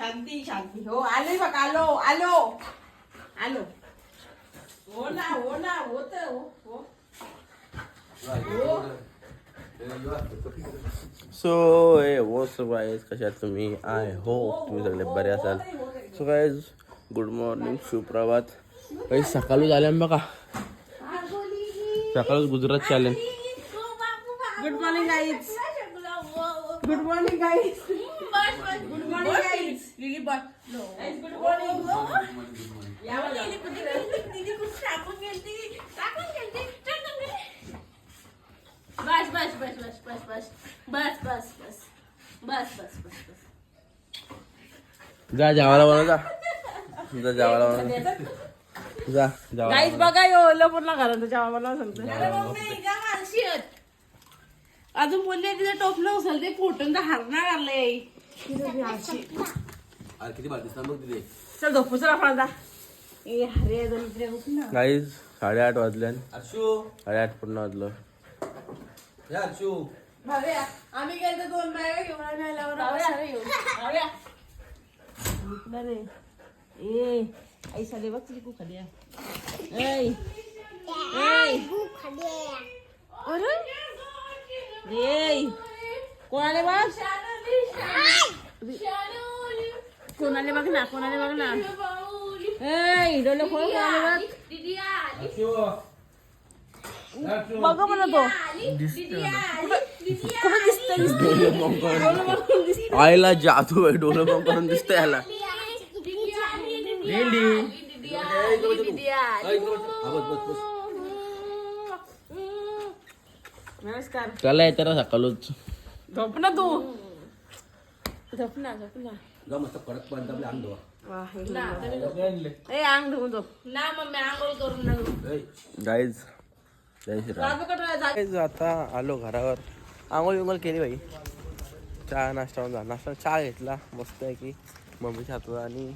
शांती शांती. हो आले बघ आलो आलो. आलो. हो ना हो ना होत हो हो. सो हे वो सो गाईज कशा आहात तुम्ही? आय हो तुम्ही सगळे बरे असाल. सो गाईज गुड मॉर्निंग सुप्रभात. काही सकाळी झाल्या बघा. सकाळच गुजरात चालेल. Good morning guys good morning guys good morning Lily बस गुड मॉर्निंग बस बस बस बस बस बस. बस बस बस. बस बस बस बस. जा जेवायला बनव जा. जा जेवायला बनव. जा गाईज जेवायला बघा यो ओलं पूर्ण घरात जेव्हा मला सांगतो अजून बोलले तिथे टोपलं उचल ते फोटून तर हारणार आलंय. अरे किती बघ तिथे. चल झोपू चला ए हरे दोन इकडे उठ ना. गाईज साडेआठ वाजल्या अर्शू साडेआठ पूर्ण वाजलं. भाव्या आम्ही गेलो दोन बाया घेऊन रे. ए आई साले बघ तुझी खूप खाली आहे. ऐ ऐ. अरे. कोणाले बघ? कोणाले बघ ना कोणाले बघ ना ए डोले खोल कोणाले बघ अर्शू अर्शू बघ म्हणा तो कुठं दिसतंय आईला जादू आहे डोलं बंद करून दिसतंय याला नमस्कार त्याला येतं सकाळच झोप ना तू झोप ना झोप ना. जा मस्त कडक पर्यंत आपले अंग धुवा. वा, एक नंबर. ए अंग धुवून झोप. ना मम्मी आंघोळ करून ना ऐ, गाईज जय श्रीराम. गाईज आता आलो घरावर. आंघोळ बिंघोळ केली बाई. चहा नाश्ता झाला नाश्ता चहा घेतला. मस्त आहे की मम्मीच्या हातचा आणि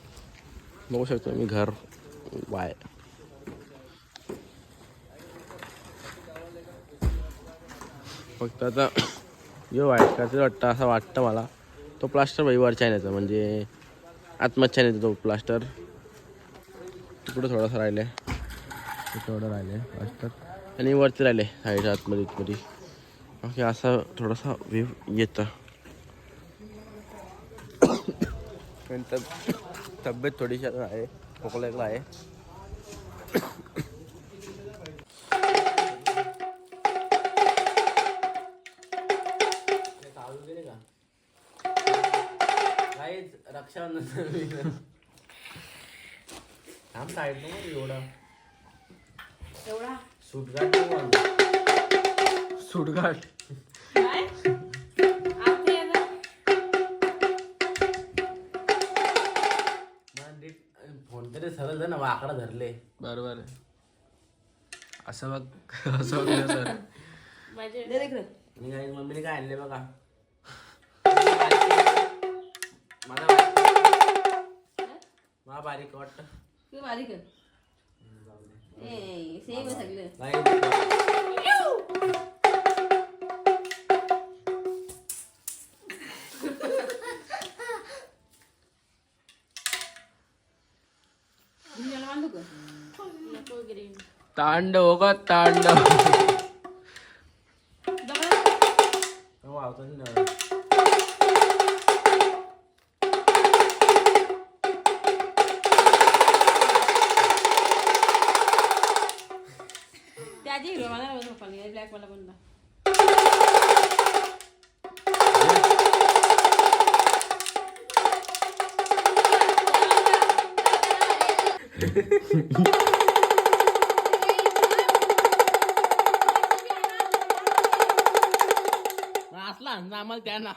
बघू शकतो मी घर वाय. फक्त आता यो वाईट का ते वाटतं असं वाटतं मला. तो प्लास्टर बाई वरच्या येण्याचा म्हणजे आत्मच येतो तो प्लास्टर तिकडं थोडासा राहिले. थोडं राहिले. प्लास्टर आणि वरती राहिले साईड आतमध्ये इथमध्ये. ओके असा थोडासा व्ह्यू येतं. तब तब्येत थोडीशी आहे खोकला एकला आहे. थांब साईड एवढा. एवढा? सुटगाट सुटगाट आते आहे ना. फोन तरी सरळ ना वाकडा धरले. बरोबर आहे. असं बघ असं बघ सर. इकडे. मी काय मम्मीने काय आणले बघा? बारीक वाटत. किती बारीक आहे तांडव होगा तांडव? అది ఇరవై వందల యాభై రూపాయలు ఏ బ్లాక్ వల్ల ఉందా असला आणलं आम्हाला त्यांना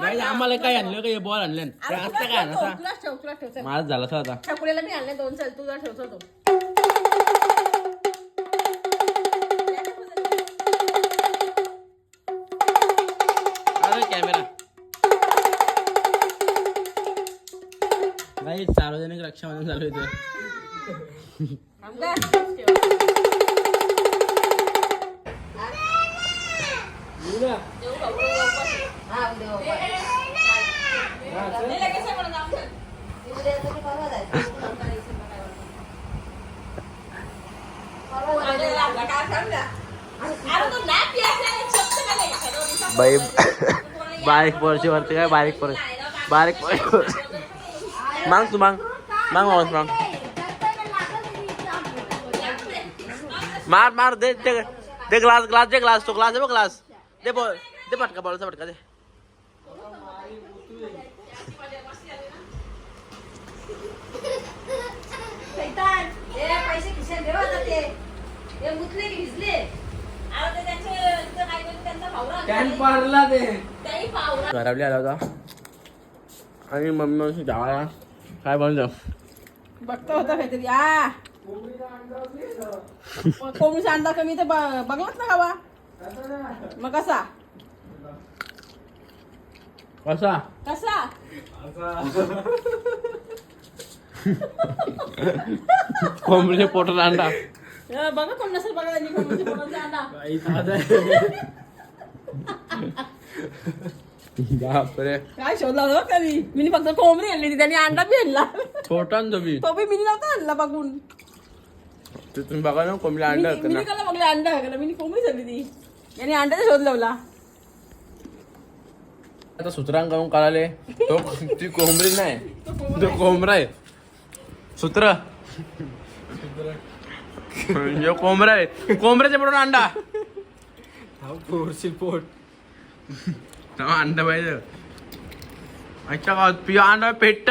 नाही? आम्हाला काय आणलं काय बॉल आणलं असतं काय आणलं मला झालं आता. छकुल्याला मी आणले दोन ठेवतो राईट सार्वजनिक रक्षाबंधन चालू येतं बाई बारीक पोरची वरती काय? बारीक पोर बारीक पोर मांग तू मांग मांग मावस मांग मार मार दे दे ग्लास ग्लास दे ग्लास तो ग्लास दे ग्लास दे बॉल दे पटका बॉलचा पटका दे. घरावली आला होता आणि मम्मी जावा काय बनवलं बघता होता काहीतरी. आ. कोंबडीचा अंडा कमी तर बघलाच ना गावा मग कसा? कसा? कसा? कोंबडीच्या पोटात अंडा. ए, बघा कोण नसेल बघा त्यांनी कोंबडीच्या पोटाचा अंडा. बापरे. काय शोध लावला बघ त्यांनी मी फक्त कोंबडी आणली होती त्यांनी अंडा बी आणला. छोटा ना तुम्ही तो बी मी नव्हता आणला बघून. ते तुम्ही बघा ना कोंबडीला अंडा मी ना. कला बघले अंडा हकला मी कोंबडी झाली ती. यांनी अंड्याचा शोध लावला. आता सुत्रांग करून कळाले तो ती कोंबडी नाही. तो कोंबडा आहे. सूत्र? म्हणजे कोंबडा आहे. कोंबड्याच्या पडून अंडा. पोट. अंडा पाहिजे. अच्छा पिया अंडा पेट्ट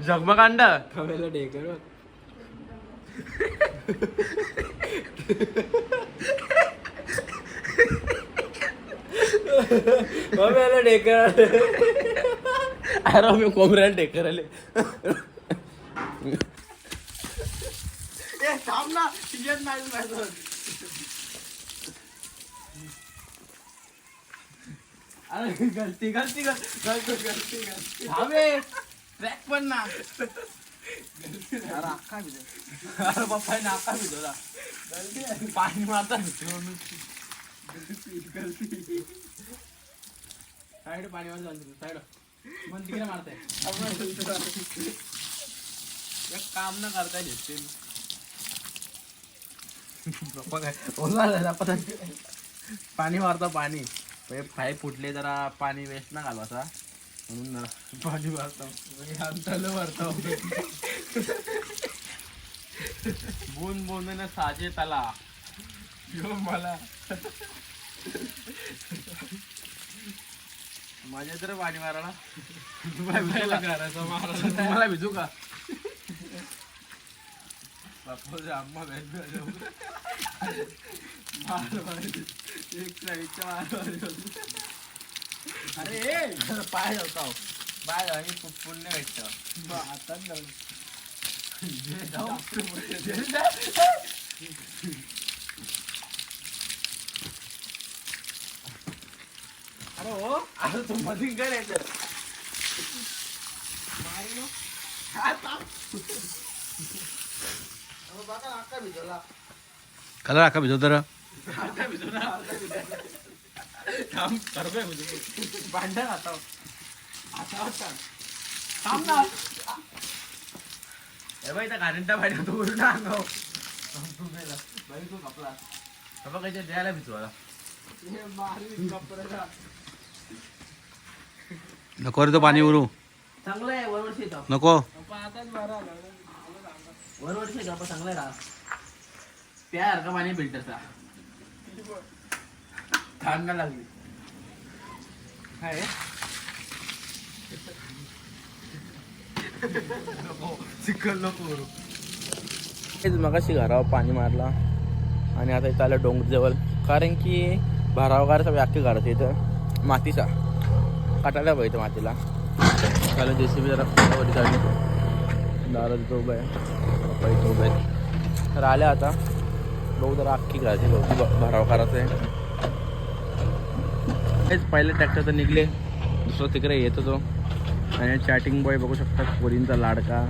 झगमग अंडा. खव्याला ढेकर अरे मी कोंबड्याला टेकर आले. थांब ना. नाही अरे गलती गलती गलती गलती गलती हवे ट्रॅक पण ना. अरे भिजो अरे पप्पा नाका भिजवला पाणी मारता साईड पाणी वाजवलं साईड. मन तिकडे मारताय. एक काम न करता घेते पप्पा काय ओला झाला पता पाणी मारता पाणी. म्हणजे फाय फुटले जरा पाणी वेस्ट ना घालवायचा म्हणून जरा पाणी आमच्याला मारतो बोन बोन साजे तला. यो मला. माझ्या तर पाणी मारायला. तुम्हाला भिजू का? बाप्पा आम्हा अरे ए, पाय होता पाय आणि पुण्य भेटत आता अरे हो आता तू मधी काय यायचं कलर आका भिजव तर भांडण आता. थांब ना. हे बाई त्या घाणींटा भांडण तू करून अंगाव बाई तू कपला बाबा द्यायला नको रे तो पाणी उरू. चांगलं आहे वरवर्षी नको. वरवर्षी चांगलं आहे का प्यार का पाणी फिल्टरचा? थंड लागली. काय नको मगाशी घरावर पाणी मारला आणि आता इथं आलं डोंगर जवळ कारण की भरावगारचा व्याख्या घरात इथं. मातीचा. काटायला पाहिजे मातीला. त्याला जे सी बी जरा काढली दारा तिथं उभं आहे. पप्पा इथं उभं आहे. तर आल्या आता. बघू जरा अख्खी घराची गवती भराव करायचं. आहे हेच पहिले ट्रॅक्टर तर निघले दुसरं तिकडे येत होतो. आणि चॅटिंग बॉय बघू शकता पोरींचा लाडका.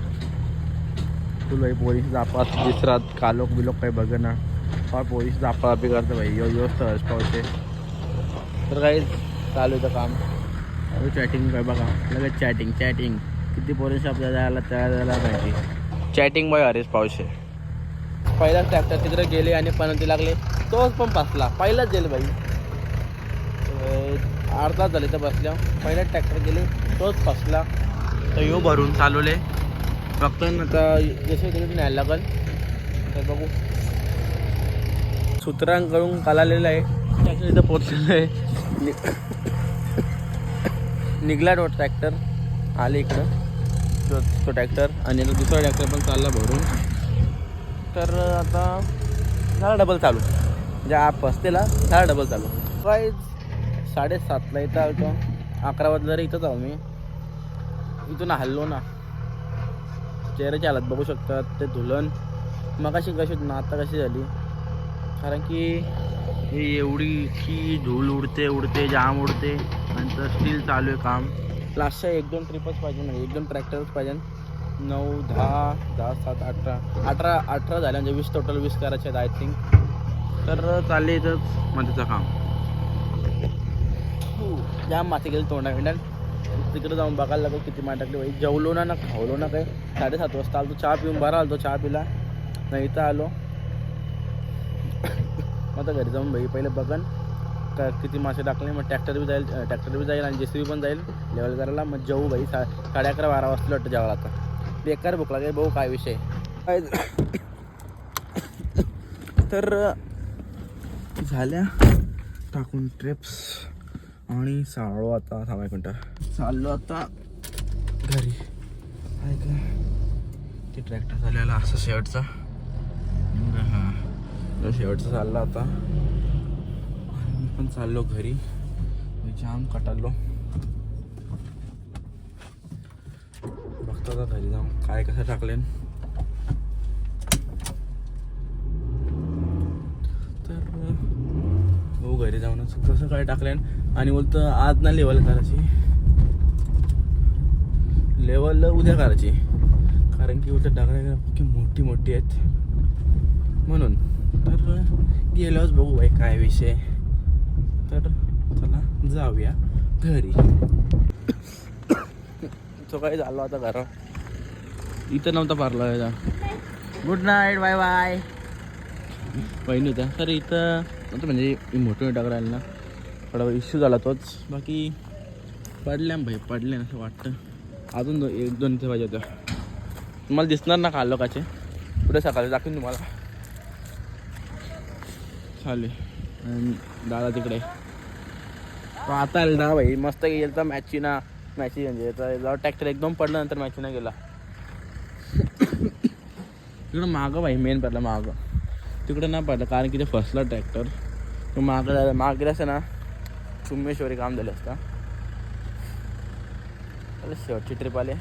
तुला भाई पोरीस जापास दिसरात कालोक बिलोक काही बघ ना. फार पोरीस जापा बी करतं भाई यो योच तर पावते. तर काही चालू होतं काम. चॅटिंग काय बघा. लगेच चॅटिंग चॅटिंग किती पोरीस आपल्याला जायला तयार जायला पाहिजे. चॅटिंग बॉय हरेस पावशे. पहिलाच ट्रॅक्टर तिकडे गेले आणि पणती लागले. तोच पण फसला पहिलाच गेले बाई अर्धा झाले तर बसल्या. पहिलाच ट्रॅक्टर गेले तोच फसला तर यो भरून चालवले. फक्त आता. जसे तिकडे न्यायला लागल. तर बघू. सूत्रांकडून कालालेलं आहे. ट्रॅक्टर इथं पोचलेलं आहे. निघला तो ट्रॅक्टर आले इकडं. तो तो ट्रॅक्टर आणि दुसरा ट्रॅक्टर पण चालला भरून. तर आता झाला डबल चालू. म्हणजे आप असतेला झाला डबल चालू. प्राईज साडेसातला इथं आलतो. अकरा वाजता इथंच आहो मी इथून हल्लो ना. चेहऱ्याची हालत बघू शकतात ते धुलन. मगाशी कशी होती ना आता कशी झाली? कारण की हे एवढी की धूळ उडते उडते जाम उडते. नंतर स्टील चालू आहे काम. लास्टच्या एक दोन ट्रिपच पाहिजे म्हणजे एक दोन ट्रॅक्टरच पाहिजे. नऊ दहा दहा सात अठरा. अठरा अठरा झाल्या म्हणजे वीस टोटल वीस करायचे आहेत आय थिंक तर चालले इथंच मध्येचं काम. या जाम माती गेली तोंडा विंडाल तिकडे जाऊन बघायला लागलो किती माती टाकली बाई. जेवलो ना ना खावलो ना काय साडेसात वाजता आलो चहा पिऊन बरा आलो चहा पिला. नाही इथं आलो. मग आता घरी जाऊन भाई पहिले बघन. का किती मासे टाकले मग ट्रॅक्टर बी जाईल ट्रॅक्टर बी जाईल आणि जे सी बी पण जाईल. लेवल करायला. मग जाऊ बाई सा साडे अकरा बारा वाजता वाटतं जेवायला आता. बेकार भूक लागेल भाऊ काय विषय. काय तर झाल्या टाकून ट्रिप्स आणि चाललो आता थांबा एक मिनटं. चाललो आता घरी. आहे का? ते ट्रॅक्टर चाललेला असं शेवटचा. हां. शेवटचा चालला आता. आणि मी पण चाललो घरी. जाम कटालो आता घरी जाऊन. काय कसं टाकले तर हो घरी जाऊनच कसं काय टाकलेन? आणि बोलतं आज ना लेवल करायची. लेवल उद्या करायची. कारण की उद्या टाकण्या की मोठी मोठी आहेत. म्हणून. तर गेल्यावर बघू बाई काय विषय. तर चला जाऊया घरी. तो काय झालो आता घरा इथं नव्हता पारला याचा गुड नाईट बाय बाय बहिणी होत्या. तर इथं नव्हतं म्हणजे मोठं टाक राहिलं ना. थोडा इश्यू झाला तोच. बाकी पडल्या भाई पडले असं वाटतं. अजून दो एक दोन इथे पाहिजे होत्या. तुम्हाला दिसणार ना का लोकाचे? पुढे सकाळी दाखवीन तुम्हाला. चालेल. आणि दादा तिकडे. आता आला ना भाई. मस्त गेल तर मॅचची ना. मॅची म्हणजे जेव्हा ट्रॅक्टर एकदम पडलं नंतर मॅची नाही गेला. तिकडं मागं भाई मेन पडलं मागं. तिकडं नाही पडलं कारण की ते फसला ट्रॅक्टर मागं झालं मागं गेलं असं ना चुम्मेश्वरी काम झालं असतं. चला शेवटची ट्रिप आले.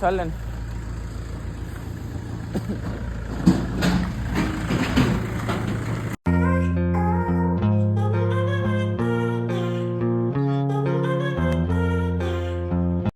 चाललं